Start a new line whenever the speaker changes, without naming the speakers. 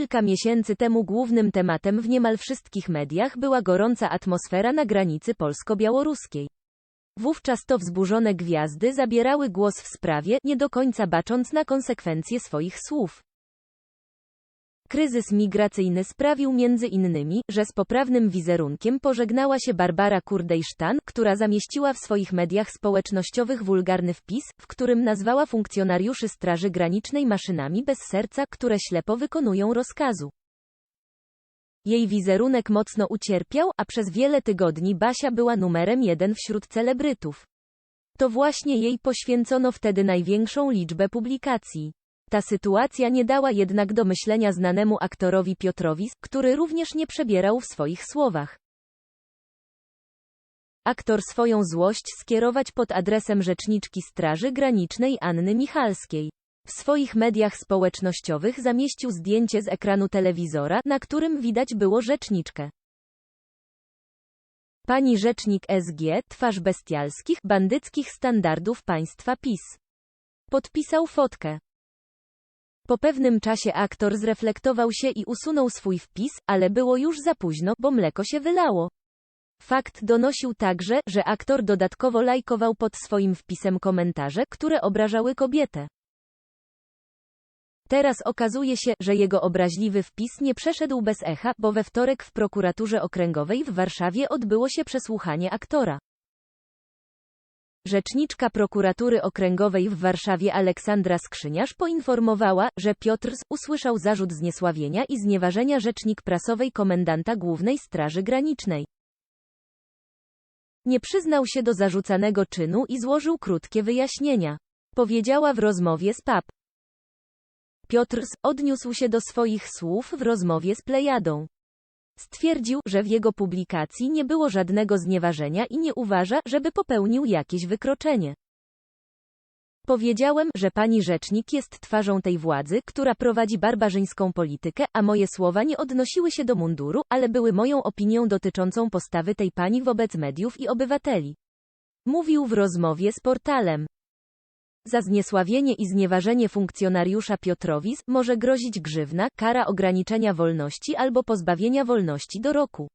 Kilka miesięcy temu głównym tematem w niemal wszystkich mediach była gorąca atmosfera na granicy polsko-białoruskiej. Wówczas to wzburzone gwiazdy zabierały głos w sprawie, nie do końca bacząc na konsekwencje swoich słów. Kryzys migracyjny sprawił między innymi, że z poprawnym wizerunkiem pożegnała się Barbara Kurdejsztan, która zamieściła w swoich mediach społecznościowych wulgarny wpis, w którym nazwała funkcjonariuszy Straży Granicznej maszynami bez serca, które ślepo wykonują rozkazu. Jej wizerunek mocno ucierpiał, a przez wiele tygodni Basia była numerem jeden wśród celebrytów. To właśnie jej poświęcono wtedy największą liczbę publikacji. Ta sytuacja nie dała jednak do myślenia znanemu aktorowi Piotrowi, który również nie przebierał w swoich słowach. Aktor swoją złość skierować pod adresem rzeczniczki Straży Granicznej Anny Michalskiej. W swoich mediach społecznościowych zamieścił zdjęcie z ekranu telewizora, na którym widać było rzeczniczkę. Pani rzecznik SG, twarz bestialskich, bandyckich standardów państwa PiS. Podpisał fotkę. Po pewnym czasie aktor zreflektował się i usunął swój wpis, ale było już za późno, bo mleko się wylało. Fakt donosił także, że aktor dodatkowo lajkował pod swoim wpisem komentarze, które obrażały kobietę. Teraz okazuje się, że jego obraźliwy wpis nie przeszedł bez echa, bo we wtorek w prokuraturze okręgowej w Warszawie odbyło się przesłuchanie aktora. Rzeczniczka prokuratury okręgowej w Warszawie Aleksandra Skrzyniarz poinformowała, że Piotr Z. usłyszał zarzut zniesławienia i znieważenia rzecznik prasowej komendanta Głównej Straży Granicznej. Nie przyznał się do zarzucanego czynu i złożył krótkie wyjaśnienia. Powiedziała w rozmowie z PAP. Piotr Z. odniósł się do swoich słów w rozmowie z Plejadą. Stwierdził, że w jego publikacji nie było żadnego znieważenia i nie uważa, żeby popełnił jakieś wykroczenie. Powiedziałem, że pani rzecznik jest twarzą tej władzy, która prowadzi barbarzyńską politykę, a moje słowa nie odnosiły się do munduru, ale były moją opinią dotyczącą postawy tej pani wobec mediów i obywateli. Mówił w rozmowie z portalem. Za zniesławienie i znieważenie funkcjonariusza Piotrowic może grozić grzywna, kara ograniczenia wolności albo pozbawienia wolności do roku.